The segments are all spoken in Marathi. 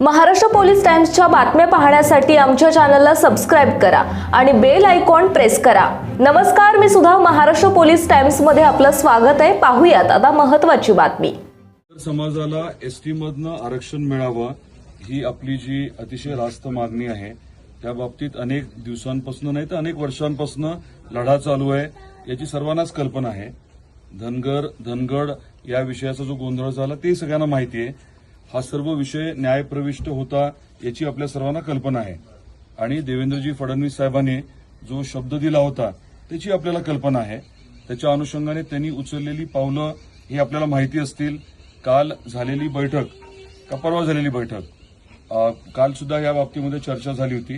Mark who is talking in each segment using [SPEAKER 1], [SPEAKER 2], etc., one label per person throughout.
[SPEAKER 1] महाराष्ट्र पोलीस टाइम्सच्या बातम्या पाहण्यासाठी आमच्या चॅनलला सबस्क्राईब करा आणि बेल आयकॉन प्रेस करा. नमस्कार मी सुद्धा महाराष्ट्र पोलीस टाइम्समध्ये आपलं स्वागत आहे. पाहूयात आता महत्वाची बातमी.
[SPEAKER 2] समाजाला एसटी मधनं आरक्षण मिळावं ही आपली जी अतिशय रास्त मागणी आहे. त्या बाबतीत अनेक दिवसांपासून नाही तर अनेक वर्षांपासून लढा चालू आहे याची सर्वांनाच कल्पना आहे. धनगर धनगड या विषयाचा जो गोंधळ झाला ते सगळ्यांना माहिती आहे. हा सर्व विषय न्यायप्रविष्ट होता याची आपल्या सर्वांना कल्पना आहे. आणि देवेंद्रजी फडणवीस साहेबांनी जो शब्द दिला होता त्याची आपल्याला कल्पना आहे. त्याच्या अनुषंगाने त्यांनी उचललेली पावलं ही आपल्याला माहिती असतील. काल झालेली बैठक का परवा झालेली बैठक काल सुद्धा या बाबतीमध्ये चर्चा झाली होती.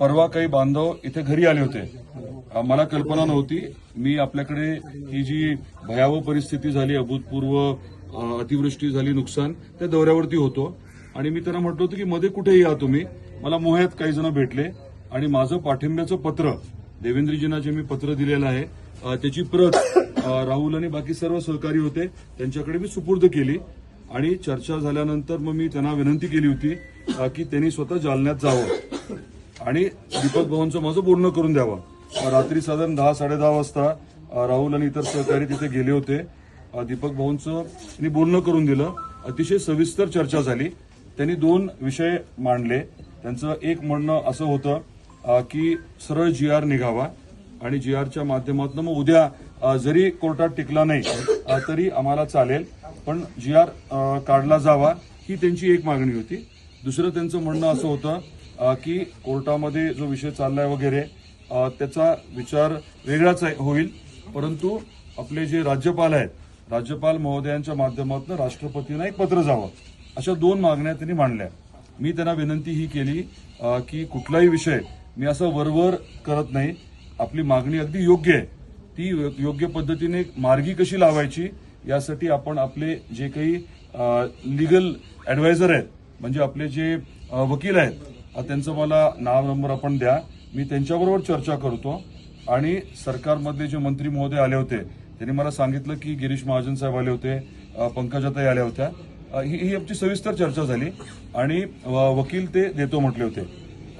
[SPEAKER 2] परवा काही बांधव इथे घरी आले होते. मला कल्पना नव्हती. मी आपल्याकडे ही जी भयावह परिस्थिती झाली अभूतपूर्व अतिवृष्टी झाली नुकसान त्या दौऱ्यावरती होतो. आणि मी त्यांना म्हटलं होतं की मध्ये कुठेही या तुम्ही. मला मोह्यात काही जण भेटले. आणि माझं पाठिंब्याचं पत्र देवेंद्रजींना जे मी पत्र दिलेलं आहे त्याची प्रत राहुल आणि बाकी सर्व सहकारी होते. त्यांच्याकडे मी सुपूर्द केली. आणि चर्चा झाल्यानंतर मग मी त्यांना विनंती केली होती की त्यांनी स्वतः जालन्यात जावं. आणि दीपक भवनचं माझं बोलणं करून द्यावं. रात्री साधारण दहा साडेदहा वाजता राहुल आणि इतर सहकारी तिथे गेले होते. दीपक भाऊंचं त्यांनी बोलणं करून दिलं. अतिशय सविस्तर चर्चा झाली. त्यांनी दोन विषय मांडले. त्यांचं एक म्हणणं असं होतं की सरळ जी आर निघावा आणि जी आरच्या माध्यमातून मग उद्या जरी कोर्टात टिकला नाही तरी आम्हाला चालेल. पण जी आर काढला जावा ही त्यांची एक मागणी होती. दुसरं त्यांचं म्हणणं असं होतं की कोर्टामध्ये जो विषय चाललाय वगैरे त्याचा विचार वेगळाच आहे- होईल. परंतु आपले जे राज्यपाल आहेत राज्यपाल महोदयांच्या माध्यमातून राष्ट्रपतींना एक पत्र जावं. अशा दोन मागण्या त्यांनी मांडल्या. मी त्यांना विनंती ही केली की कुठलाही विषय मी असं वरवर करत नाही. आपली मागणी अगदी योग्य आहे. ती योग्य पद्धतीने मार्गी कशी लावायची यासाठी आपण आपले जे काही लिगल ॲडवायझर आहेत म्हणजे आपले जे वकील आहेत त्यांचं मला नाव नंबर आपण द्या. मी त्यांच्याबरोबर चर्चा करतो. आणि सरकारमधले जे मंत्री महोदय आले होते त्यांनी मला सांगितलं की गिरीश महाजन साहेब आले होते पंकजाताई आल्या होत्या. ही ही आमची सविस्तर चर्चा झाली आणि वकील ते देतो म्हटले होते.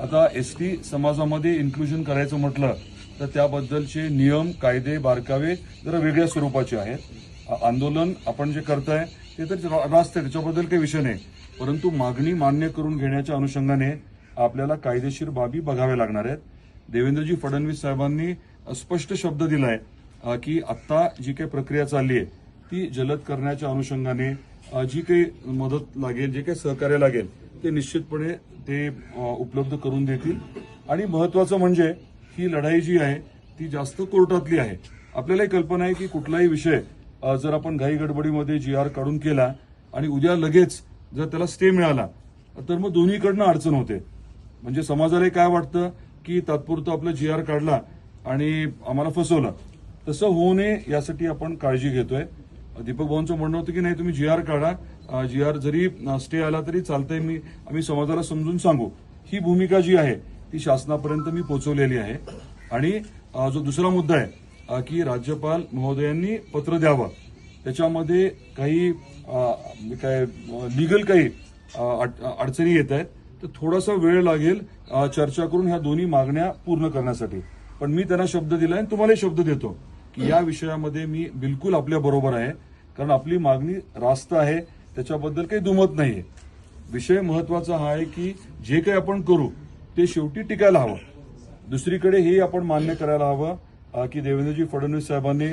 [SPEAKER 2] आता एस टी समाजामध्ये इन्क्लुजन करायचं म्हटलं तर त्याबद्दलचे नियम कायदे बारकावे जरा वेगळ्या स्वरूपाचे आहेत. आंदोलन आपण जे करताय ते तर रा- रास्त आहे त्याच्याबद्दल काही विषय नाही. परंतु मागणी मान्य करून घेण्याच्या अनुषंगाने आपल्याला कायदेशीर बाबी बघाव्या लागणार आहेत. देवेंद्रजी फडणवीस साहेबांनी स्पष्ट शब्द दिलाय आहे की आत्ता जी काही प्रक्रिया चालली आहे ती जलद करण्याच्या अनुषंगाने जी काही मदत लागेल जे काही सहकार्य लागेल ते निश्चितपणे ते उपलब्ध करून देतील. आणि महत्वाचं म्हणजे ही लढाई जी आहे ती जास्त कोर्टातली आहे. आपल्यालाही कल्पना आहे की कुठलाही विषय जर आपण घाई गडबडीमध्ये जी आर काढून केला आणि उद्या लगेच जर त्याला स्टे मिळाला तर मग दोन्हीकडनं अडचण होते. म्हणजे समाजाला काय वाटतं की तात्पुरतं आपलं जी आर काढला आणि आम्हाला फसवलं. तसं होऊ नये यासाठी आपण काळजी घेतोय. दीपक भाऊंचं म्हणणं होतं की नाही तुम्ही जी आर काढा. जी आर जरी स्टे आला तरी चालतंय. मी आम्ही समाजाला समजून सांगू. ही भूमिका जी आहे ती शासनापर्यंत मी पोहोचवलेली आहे. आणि जो दुसरा मुद्दा आहे की राज्यपाल महोदयांनी पत्र द्यावं. त्याच्यामध्ये काही काय लिगल काही अड- अडचणी येत आहेत. तर थोडासा वेळ लागेल चर्चा करून ह्या दोन्ही मागण्या पूर्ण करण्यासाठी. पण मी त्यांना शब्द दिला आणि तुम्हालाही शब्द देतो. की या विषयामध्ये मी बिलकुल आपल्या बरोबर आहे. कारण आपली मागणी रास्त आहे. त्याच्याबद्दल काही दुमत नाहीये. विषय महत्त्वाचा हा आहे की जे काही आपण करू ते शेवटी टिकायला हवं. दुसरीकडे हे आपण मान्य करायला हवं की देवेंद्रजी फडणवीस साहेबांनी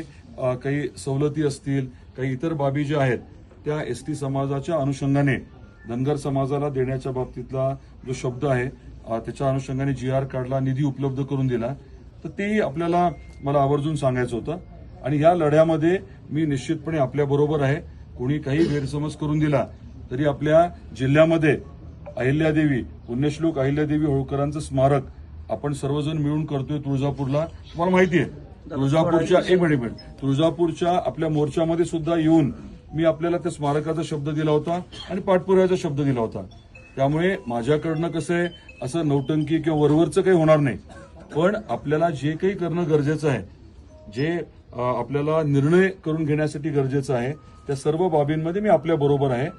[SPEAKER 2] काही सवलती असतील काही इतर बाबी ज्या आहेत त्या एस टी समाजाच्या अनुषंगाने धनगर समाजाला देण्याच्या बाबतीतला जो शब्द आहे त्याच्या अनुषंगाने जी आर काढला निधी उपलब्ध करून दिला. तर तेही आपल्याला मला आवर्जून सांगायचं होतं. आणि या लढ्यामध्ये मी निश्चितपणे आपल्याबरोबर आहे. कोणी काही गैरसमज करून दिला तरी आपल्या जिल्ह्यामध्ये अहिल्यादेवी पुण्यश्लोक अहिल्यादेवी होळकरांचं स्मारक आपण सर्वजण मिळून करतोय तुळजापूरला. तुम्हाला माहिती आहे तुळजापूरच्या एक मिनिट मिनिट. तुळजापूरच्या आपल्या मोर्चामध्ये सुद्धा येऊन मी आपल्याला त्या स्मारकाचा शब्द दिला होता आणि पाठपुराव्याचा शब्द दिला होता. त्यामुळे माझ्याकडनं कसं आहे असं नौटंकी किंवा वरवरचं काही होणार नाही. पण आपल्याला जे काही करणं गरजेचं आहे जे आपल्याला निर्णय करून घेण्यासाठी गरजेचं आहे त्या सर्व बाबींमध्ये मी आपल्या बरोबर आहे.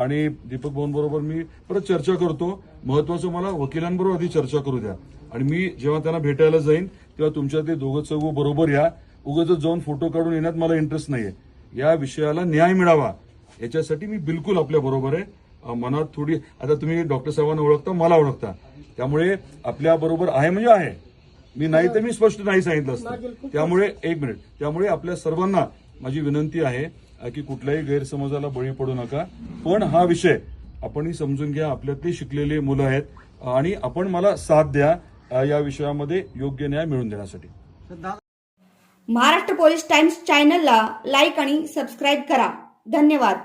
[SPEAKER 2] आणि दीपक भाऊन बरोबर मी परत चर्चा करतो. महत्वाचं मला वकिलांबरोबर आधी चर्चा करू द्या. आणि मी जेव्हा त्यांना भेटायला जाईन तेव्हा तुमच्या ते दोघं चौघ बरोबर या. उगाच जाऊन फोटो काढून येण्यात मला इंटरेस्ट नाहीये. या विषयाला न्याय मिळावा. याच्यासाठी मी बिलकुल आपल्या बरोबर आहे. मनात थोडी आता तुम्ही डॉक्टर साहेबांना ओळखता मला ओळखता. त्यामुळे आपल्या बरोबर आहे म्हणजे आहे. मी नाही तर मी स्पष्ट नाही सांगितलं असतं. त्यामुळे एक मिनिट. त्यामुळे आपल्या सर्वांना माझी विनंती आहे की कुठल्याही गैरसमजाला बळी पडू नका. पण हा विषय आपणही समजून घ्या आपल्यातली शिकलेली मुलं आहेत. आणि आपण मला साथ द्या या विषयामध्ये योग्य न्याय मिळवून देण्यासाठी.
[SPEAKER 3] महाराष्ट्र पोलीस टाइम्स चॅनलला लाईक आणि सबस्क्राईब करा. धन्यवाद.